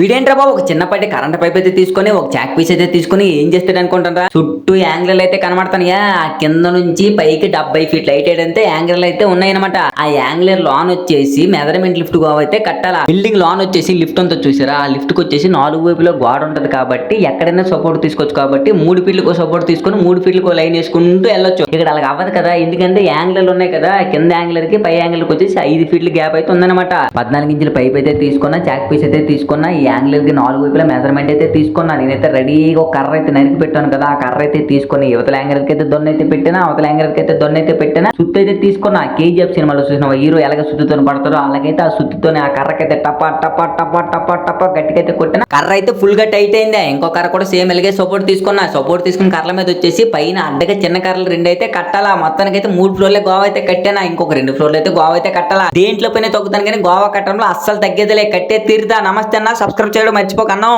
వీడేంట్రా బాబు ఒక చిన్నపాటి current pipe అయితే తీసుకొని ఒక చాక్ పీస్ అయితే తీసుకొని ఏం చేస్తాడు అనుకుంటారా చుట్టూ యాంగిల్ అయితే కనబడతానయా? ఆ కింద నుంచి పైకి డెబ్బై ఫీట్ లైట్ అయితే యాంగిల్ అయితే ఉన్నాయన్నమాట. ఆ యాంగిల్ లాన్ వచ్చేసి మెజర్మెంట్ లిఫ్ట్ అయితే కట్టాలా? బిల్డింగ్ లాన్ వచ్చేసి లిఫ్ట్ అంతా చూసారా? ఆ లిఫ్ట్కి వచ్చేసి నాలుగు వైపులో గోడ ఉంటది కాబట్టి ఎక్కడైనా సపోర్ట్ తీసుకోవచ్చు కాబట్టి మూడు ఫీట్లకు సపోర్ట్ తీసుకొని మూడు ఫీట్లకు లైన్ వేసుకుంటూ వెళ్ళొచ్చు. ఇక్కడ అలాగ అవ్వదు కదా ఎందుకంటే యాంగిల్ ఉన్నాయి కదా కింద యాంగిల్కి పై యాంగిల్కి వచ్చేసి ఐదు ఫీట్ల గ్యాప్ అయితే ఉందన్నమాట. పద్నాలుగు ఇంచుల పైప్ అయితే తీసుకున్నా చాక్ పీస్ అయితే తీసుకున్నా ఈ కి నాలుగు వైపుల మెజర్మెంట్ అయితే తీసుకున్నా. నేనైతే రెడీగా ఒక కర్ర అయితే నరికి పెట్టాను కదా ఆ కర్ర అయితే తీసుకొని యువతల యాంగిల్కి అయితే దొన్న అయితే పెట్టినా అవతల యాంగిల్కి అయితే దొన్న అయితే పెట్టినా సుత్తు అయితే తీసుకున్నా. కేజీఎఫ్ సినిమాలో చూసిన హీరో ఎలాగ సుత్తుతో పడతారో అలాగైతే ఆ సుత్తుతోనే ఆ కర్రకైతే టపా టపా టపా టపా టపా గట్టిగా అయితే కొట్టిన. కర్ర అయితే ఫుల్గా టైట్ అయిందే ఇంకో కర్ర కూడా సేమ్ ఎలాగే సపోర్ట్ తీసుకున్నా. సపోర్ట్ తీసుకున్న కర్రల మీద వచ్చేసి పైన అడ్డగా చిన్న కర్రలు రెండు అయితే కట్టాలా? మొత్తానికి అయితే మూడు ఫ్లోర్లే గోవా అయితే కట్టానా? ఇంకొక రెండు ఫ్లోర్లు అయితే గోవా అయితే కట్టాలా? దేంట్లో పైన తొక్కుతాను కానీ గోవా కట్టడంలో అస్సలు తగ్గేదిలే కట్టే తీరుదా నమస్తే అన్న. సబ్స్క్రైబ్ చేయడం మర్చిపోకన్నా